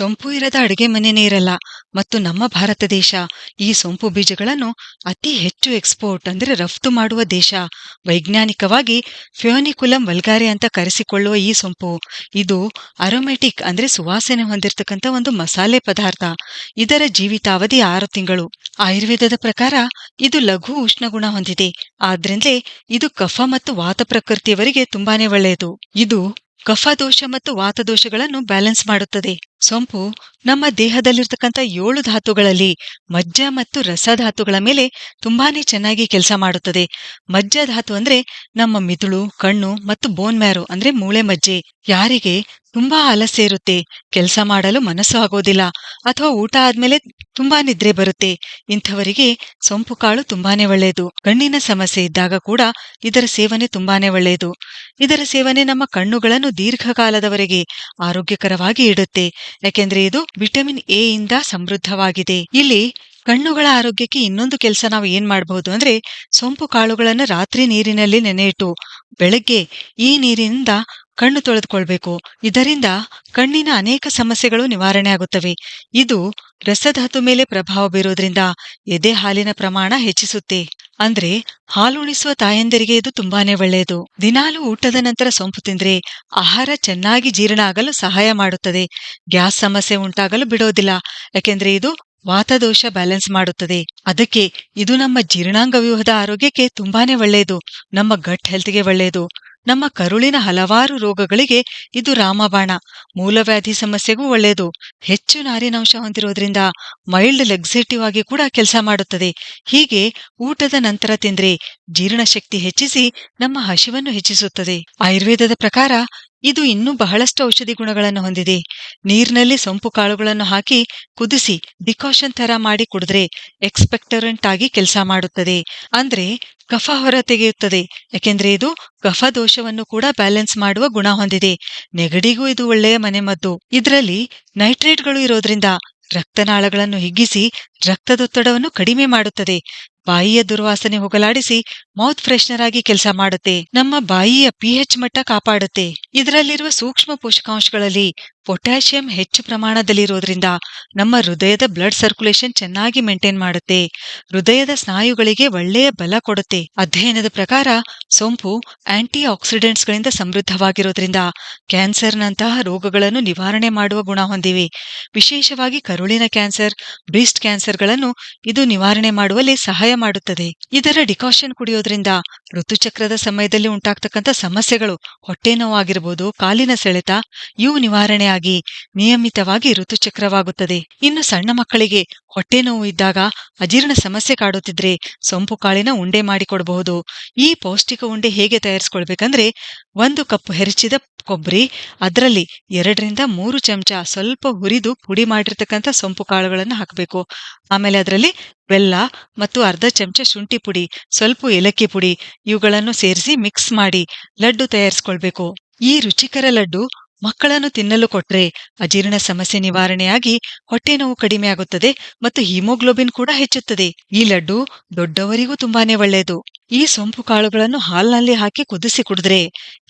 ಸೊಂಪು ಇರದ ಅಡುಗೆ ಮನೆನೇ ಇರಲ್ಲ ಮತ್ತು ನಮ್ಮ ಭಾರತ ದೇಶ ಈ ಸೊಂಪು ಬೀಜಗಳನ್ನು ಅತಿ ಹೆಚ್ಚು ಎಕ್ಸ್ಪೋರ್ಟ್ ಅಂದ್ರೆ ರಫ್ತು ಮಾಡುವ ದೇಶ. ವೈಜ್ಞಾನಿಕವಾಗಿ ಫ್ಯೋನಿಕುಲಂ ವಲ್ಗಾರೆ ಅಂತ ಕರೆಸಿಕೊಳ್ಳುವ ಈ ಸೊಂಪು, ಇದು ಅರೋಮೆಟಿಕ್ ಅಂದ್ರೆ ಸುವಾಸನೆ ಹೊಂದಿರತಕ್ಕಂಥ ಒಂದು ಮಸಾಲೆ ಪದಾರ್ಥ. ಇದರ ಜೀವಿತಾವಧಿ ಆರು ತಿಂಗಳು. ಆಯುರ್ವೇದದ ಪ್ರಕಾರ ಇದು ಲಘು ಉಷ್ಣಗುಣ ಹೊಂದಿದೆ. ಆದ್ರಿಂದಲೇ ಇದು ಕಫ ಮತ್ತು ವಾತ ಪ್ರಕೃತಿಯವರಿಗೆ ತುಂಬಾನೇ ಒಳ್ಳೆಯದು. ಇದು ಕಫ ದೋಷ ಮತ್ತು ವಾತದೋಷಗಳನ್ನು ಬ್ಯಾಲೆನ್ಸ್ ಮಾಡುತ್ತದೆ. ಸೊಂಪು ನಮ್ಮ ದೇಹದಲ್ಲಿರ್ತಕ್ಕಂಥ ಏಳು ಧಾತುಗಳಲ್ಲಿ ಮಜ್ಜ ಮತ್ತು ರಸ ಧಾತುಗಳ ಮೇಲೆ ತುಂಬಾನೇ ಚೆನ್ನಾಗಿ ಕೆಲಸ ಮಾಡುತ್ತದೆ. ಮಜ್ಜ ಧಾತು ಅಂದ್ರೆ ನಮ್ಮ ಮಿದುಳು, ಕಣ್ಣು ಮತ್ತು ಬೋನ್ ಮ್ಯಾರೋ ಅಂದ್ರೆ ಮೂಳೆ ಮಜ್ಜೆ. ಯಾರಿಗೆ ತುಂಬಾ ಆಲಸ್ಯ ಇರುತ್ತೆ, ಕೆಲಸ ಮಾಡಲು ಮನಸ್ಸು ಆಗೋದಿಲ್ಲ ಅಥವಾ ಊಟ ಆದ್ಮೇಲೆ ತುಂಬಾ ನಿದ್ರೆ ಬರುತ್ತೆ. ಇಂಥವರಿಗೆ ಸೊಂಪು ಕಾಳು ತುಂಬಾನೇ ಒಳ್ಳೆಯದು. ಕಣ್ಣಿನ ಸಮಸ್ಯೆ ಇದ್ದಾಗ ಕೂಡ ಇದರ ಸೇವನೆ ತುಂಬಾನೇ ಒಳ್ಳೆಯದು. ಇದರ ಸೇವನೆ ನಮ್ಮ ಕಣ್ಣುಗಳನ್ನು ದೀರ್ಘಕಾಲದವರೆಗೆ ಆರೋಗ್ಯಕರವಾಗಿ ಇಡುತ್ತೆ. ಯಾಕೆಂದ್ರೆ ಇದು ವಿಟಮಿನ್ ಎ ಇಂದ ಸಮೃದ್ಧವಾಗಿದೆ. ಇಲ್ಲಿ ಕಣ್ಣುಗಳ ಆರೋಗ್ಯಕ್ಕೆ ಇನ್ನೊಂದು ಕೆಲಸ ನಾವು ಏನ್ ಮಾಡಬಹುದು ಅಂದ್ರೆ ಸೊಂಪು ಕಾಳುಗಳನ್ನು ರಾತ್ರಿ ನೀರಿನಲ್ಲಿ ನೆನೆಯಿಟ್ಟು ಬೆಳಗ್ಗೆ ಈ ನೀರಿನಿಂದ ಕಣ್ಣು ತೊಳೆದುಕೊಳ್ಬೇಕು. ಇದರಿಂದ ಕಣ್ಣಿನ ಅನೇಕ ಸಮಸ್ಯೆಗಳು ನಿವಾರಣೆ ಆಗುತ್ತವೆ. ಇದು ರಸಧಾತು ಮೇಲೆ ಪ್ರಭಾವ ಬೀರೋದ್ರಿಂದ ಎದೆ ಹಾಲಿನ ಪ್ರಮಾಣ ಹೆಚ್ಚಿಸುತ್ತೆ. ಅಂದ್ರೆ ಹಾಲುಣಿಸುವ ತಾಯಂದಿರಿಗೆ ಇದು ತುಂಬಾನೇ ಒಳ್ಳೆಯದು. ದಿನಾಲು ಊಟದ ನಂತರ ಸೊಂಪು ತಿಂದ್ರೆ ಆಹಾರ ಚೆನ್ನಾಗಿ ಜೀರ್ಣ ಆಗಲು ಸಹಾಯ ಮಾಡುತ್ತದೆ. ಗ್ಯಾಸ್ ಸಮಸ್ಯೆ ಉಂಟಾಗಲು ಬಿಡೋದಿಲ್ಲ. ಯಾಕೆಂದ್ರೆ ಇದು ವಾತದೋಷ ಬ್ಯಾಲೆನ್ಸ್ ಮಾಡುತ್ತದೆ. ಅದಕ್ಕೆ ಇದು ನಮ್ಮ ಜೀರ್ಣಾಂಗ ವ್ಯೂಹದ ಆರೋಗ್ಯಕ್ಕೆ ತುಂಬಾನೇ ಒಳ್ಳೆಯದು. ನಮ್ಮ ಗಟ್ ಹೆಲ್ತ್ಗೆ ಒಳ್ಳೆಯದು. ನಮ್ಮ ಕರುಳಿನ ಹಲವಾರು ರೋಗಗಳಿಗೆ ಇದು ರಾಮಬಾಣ. ಮೂಲವ್ಯಾಧಿ ಸಮಸ್ಯೆಗೂ ಒಳ್ಳೆಯದು. ಹೆಚ್ಚು ನಾರಿನಾಂಶ ಹೊಂದಿರೋದ್ರಿಂದ ಮೈಲ್ಡ್ ಲೆಗ್ಸೇಟಿವ್ ಆಗಿ ಕೂಡ ಕೆಲಸ ಮಾಡುತ್ತದೆ. ಹೀಗೆ ಊಟದ ನಂತರ ತಿಂದ್ರೆ ಜೀರ್ಣಶಕ್ತಿ ಹೆಚ್ಚಿಸಿ ನಮ್ಮ ಹಸಿವನ್ನು ಹೆಚ್ಚಿಸುತ್ತದೆ. ಆಯುರ್ವೇದದ ಪ್ರಕಾರ ಇದು ಇನ್ನೂ ಬಹಳಷ್ಟು ಔಷಧಿ ಗುಣಗಳನ್ನು ಹೊಂದಿದೆ. ನೀರಿನಲ್ಲಿ ಸೊಂಪು ಕಾಳುಗಳನ್ನು ಹಾಕಿ ಕುದಿಸಿ ಡಿಕಾಷನ್ ತರ ಮಾಡಿ ಕುಡಿದ್ರೆ ಎಕ್ಸ್ಪೆಕ್ಟರೆಂಟ್ ಆಗಿ ಕೆಲಸ ಮಾಡುತ್ತದೆ. ಅಂದ್ರೆ ಕಫ ಹೊರ ತೆಗೆಯುತ್ತದೆ. ಯಾಕೆಂದ್ರೆ ಇದು ಕಫ ದೋಷವನ್ನು ಕೂಡ ಬ್ಯಾಲೆನ್ಸ್ ಮಾಡುವ ಗುಣ ಹೊಂದಿದೆ. ನೆಗಡಿಗೂ ಇದು ಒಳ್ಳೆಯ ಮನೆಮದ್ದು. ಇದರಲ್ಲಿ ನೈಟ್ರೇಟ್ಗಳು ಇರೋದ್ರಿಂದ ರಕ್ತನಾಳಗಳನ್ನು ಹಿಗ್ಗಿಸಿ ರಕ್ತದೊತ್ತಡವನ್ನು ಕಡಿಮೆ ಮಾಡುತ್ತದೆ. ಬಾಯಿಯ ದುರ್ವಾಸನೆ ಹೋಗಲಾಡಿಸಿ ಮೌತ್ ಫ್ರೆಶ್ನರ್ ಆಗಿ ಕೆಲಸ ಮಾಡುತ್ತೆ. ನಮ್ಮ ಬಾಯಿಯ ಪಿಎಚ್ ಮಟ್ಟ ಕಾಪಾಡುತ್ತೆ. ಇದರಲ್ಲಿರುವ ಸೂಕ್ಷ್ಮ ಪೋಷಕಾಂಶಗಳಲ್ಲಿ ಪೊಟ್ಯಾಷಿಯಂ ಹೆಚ್ಚು ಪ್ರಮಾಣದಲ್ಲಿರೋದ್ರಿಂದ ನಮ್ಮ ಹೃದಯದ ಬ್ಲಡ್ ಸರ್ಕ್ಯುಲೇಷನ್ ಚೆನ್ನಾಗಿ ಮೇಂಟೈನ್ ಮಾಡುತ್ತೆ. ಹೃದಯದ ಸ್ನಾಯುಗಳಿಗೆ ಒಳ್ಳೆಯ ಬಲ ಕೊಡುತ್ತೆ. ಅಧ್ಯಯನದ ಪ್ರಕಾರ ಸೋಂಪು ಆಂಟಿ ಆಕ್ಸಿಡೆಂಟ್ಸ್ಗಳಿಂದ ಸಮೃದ್ಧವಾಗಿರೋದ್ರಿಂದ ಕ್ಯಾನ್ಸರ್ನಂತಹ ರೋಗಗಳನ್ನು ನಿವಾರಣೆ ಮಾಡುವ ಗುಣ ಹೊಂದಿವೆ. ವಿಶೇಷವಾಗಿ ಕರುಳಿನ ಕ್ಯಾನ್ಸರ್, ಬ್ರೀಸ್ಟ್ ಕ್ಯಾನ್ಸರ್ಗಳನ್ನು ಇದು ನಿವಾರಣೆ ಮಾಡುವಲ್ಲಿ ಸಹಾಯ ಮಾಡುತ್ತದೆ. ಇದರ ಡಿಕಾಷನ್ ಕುಡಿಯೋದ್ರಿಂದ ಋತುಚಕ್ರದ ಸಮಯದಲ್ಲಿ ಉಂಟಾಗ್ತಕ್ಕಂಥ ಸಮಸ್ಯೆಗಳು ಹೊಟ್ಟೆ ನೋವಾಗಿರಬಹುದು ಕಾಲಿನ ಸೆಳೆತ, ಇವು ನಿವಾರಣೆಯಾಗಿ ನಿಯಮಿತವಾಗಿ ಋತುಚಕ್ರವಾಗುತ್ತದೆ. ಇನ್ನು ಸಣ್ಣ ಮಕ್ಕಳಿಗೆ ಹೊಟ್ಟೆ ನೋವು ಇದ್ದಾಗ ಅಜೀರ್ಣ ಸಮಸ್ಯೆ ಕಾಡುತ್ತಿದ್ರೆ ಸೊಂಪು ಕಾಳಿನ ಉಂಡೆ ಮಾಡಿಕೊಡಬಹುದು. ಈ ಪೌಷ್ಟಿಕ ಉಂಡೆ ಹೇಗೆ ತಯಾರಿಸ್ಕೊಳ್ಬೇಕಂದ್ರೆ ಒಂದು ಕಪ್ ಹೆರಚಿದ ಕೊಬ್ಬರಿ, ಅದರಲ್ಲಿ ಎರಡರಿಂದ ಮೂರು ಚಮಚ ಸ್ವಲ್ಪ ಹುರಿದು ಪುಡಿ ಮಾಡಿರ್ತಕ್ಕಂಥ ಸೊಂಪು ಕಾಳುಗಳನ್ನು ಹಾಕಬೇಕು. ಆಮೇಲೆ ಅದರಲ್ಲಿ ಬೆಲ್ಲ ಮತ್ತು ಅರ್ಧ ಚಮಚ ಶುಂಠಿ ಪುಡಿ, ಸ್ವಲ್ಪ ಏಲಕ್ಕಿ ಪುಡಿ ಇವುಗಳನ್ನು ಸೇರಿಸಿ ಮಿಕ್ಸ್ ಮಾಡಿ ಲಡ್ಡು ತಯಾರಿಸ್ಕೊಳ್ಬೇಕು. ಈ ರುಚಿಕರ ಲಡ್ಡು ಮಕ್ಕಳನ್ನು ತಿನ್ನಲು ಕೊಟ್ರೆ ಅಜೀರ್ಣ ಸಮಸ್ಯೆ ನಿವಾರಣೆಯಾಗಿ ಹೊಟ್ಟೆ ನೋವು ಕಡಿಮೆ ಆಗುತ್ತದೆ ಮತ್ತು ಹಿಮೋಗ್ಲೋಬಿನ್ ಕೂಡ ಹೆಚ್ಚುತ್ತದೆ. ಈ ಲಡ್ಡು ದೊಡ್ಡವರಿಗೂ ತುಂಬಾನೇ ಒಳ್ಳೆಯದು. ಈ ಸೊಂಪು ಕಾಳುಗಳನ್ನು ಹಾಲ್ನಲ್ಲಿ ಹಾಕಿ ಕುದಿಸಿ ಕುಡಿದ್ರೆ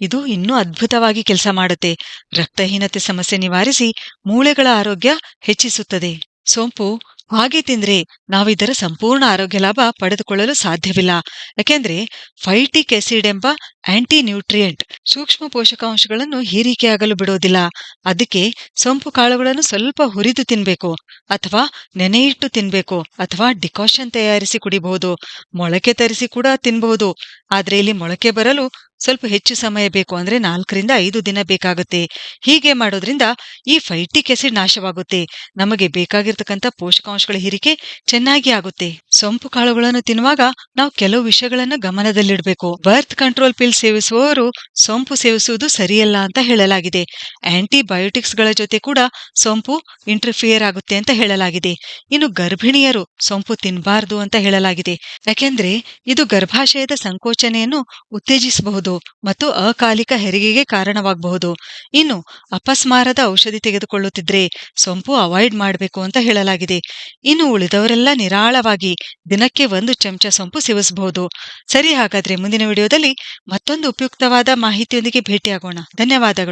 ಇದು ಇನ್ನೂ ಅದ್ಭುತವಾಗಿ ಕೆಲಸ ಮಾಡುತ್ತೆ. ರಕ್ತಹೀನತೆ ಸಮಸ್ಯೆ ನಿವಾರಿಸಿ ಮೂಳೆಗಳ ಆರೋಗ್ಯ ಹೆಚ್ಚಿಸುತ್ತದೆ. ಸೋಂಪು ಹಾಗೆ ತಿಂದ್ರೆ ನಾವಿದರ ಸಂಪೂರ್ಣ ಆರೋಗ್ಯ ಲಾಭ ಪಡೆದುಕೊಳ್ಳಲು ಸಾಧ್ಯವಿಲ್ಲ. ಯಾಕೆಂದ್ರೆ ಫೈಟಿಕ್ ಆಸಿಡ್ ಎಂಬ ಆಂಟಿ ನ್ಯೂಟ್ರಿಯೆಂಟ್ ಸೂಕ್ಷ್ಮ ಪೋಷಕಾಂಶಗಳನ್ನು ಹೀರಿಕೆಯಾಗಲು ಬಿಡೋದಿಲ್ಲ. ಅದಕ್ಕೆ ಸೊಂಪು ಕಾಳುಗಳನ್ನು ಸ್ವಲ್ಪ ಹುರಿದು ತಿನ್ಬೇಕು ಅಥವಾ ನೆನೆಯಿಟ್ಟು ತಿನ್ಬೇಕು ಅಥವಾ ಡಿಕಾಷನ್ ತಯಾರಿಸಿ ಕುಡಿಬಹುದು. ಮೊಳಕೆ ತರಿಸಿ ಕೂಡ ತಿನ್ಬಹುದು. ಆದ್ರೆ ಇಲ್ಲಿ ಮೊಳಕೆ ಬರಲು ಸ್ವಲ್ಪ ಹೆಚ್ಚು ಸಮಯ ಬೇಕು ಅಂದ್ರೆ ನಾಲ್ಕರಿಂದ ಐದು ದಿನ ಬೇಕಾಗುತ್ತೆ. ಹೀಗೆ ಮಾಡೋದ್ರಿಂದ ಈ ಫೈಟಿಕ್ ಎಸಿಡ್ ನಾಶವಾಗುತ್ತೆ. ನಮಗೆ ಬೇಕಾಗಿರ್ತಕ್ಕಂಥ ಪೋಷಕಾಂಶಗಳ ಹೀರಿಕೆ ಚೆನ್ನಾಗಿ ಆಗುತ್ತೆ. ಸೊಂಪು ಕಾಳುಗಳನ್ನು ತಿನ್ನುವಾಗ ನಾವು ಕೆಲವು ವಿಷಯಗಳನ್ನು ಗಮನದಲ್ಲಿಡಬೇಕು. ಬರ್ತ್ ಕಂಟ್ರೋಲ್ ಪಿಲ್ ಸೇವಿಸುವವರು ಸೊಂಪು ಸೇವಿಸುವುದು ಸರಿಯಲ್ಲ ಅಂತ ಹೇಳಲಾಗಿದೆ. ಆಂಟಿಬಯೋಟಿಕ್ಸ್ಗಳ ಜೊತೆ ಕೂಡ ಸೊಂಪು ಇಂಟರ್ಫಿಯರ್ ಆಗುತ್ತೆ ಅಂತ ಹೇಳಲಾಗಿದೆ. ಇನ್ನು ಗರ್ಭಿಣಿಯರು ಸೊಂಪು ತಿನ್ನಬಾರದು ಅಂತ ಹೇಳಲಾಗಿದೆ. ಯಾಕೆಂದ್ರೆ ಇದು ಗರ್ಭಾಶಯದ ಸಂಕೋಚನೆಯನ್ನು ಉತ್ತೇಜಿಸಬಹುದು. ಮತ್ತು ಅಕಾಲಿಕ ಹೆರಿಗೆಗೆ ಕಾರಣವಾಗಬಹುದು. ಇನ್ನು ಅಪಸ್ಮಾರದ ಔಷಧಿ ತೆಗೆದುಕೊಳ್ಳುತ್ತಿದ್ರೆ ಸೊಂಪು ಅವಾಯ್ಡ್ ಮಾಡಬೇಕು ಅಂತ ಹೇಳಲಾಗಿದೆ. ಇನ್ನು ಉಳಿದವರೆಲ್ಲ ನಿರಾಳವಾಗಿ ದಿನಕ್ಕೆ ಒಂದು ಚಮಚ ಸೊಂಪು ಸೇವಿಸಬಹುದು. ಸರಿ ಹಾಗಾದ್ರೆ ಮುಂದಿನ ವಿಡಿಯೋದಲ್ಲಿ ಮತ್ತೊಂದು ಉಪಯುಕ್ತವಾದ ಮಾಹಿತಿಯೊಂದಿಗೆ ಭೇಟಿಯಾಗೋಣ. ಧನ್ಯವಾದಗಳು.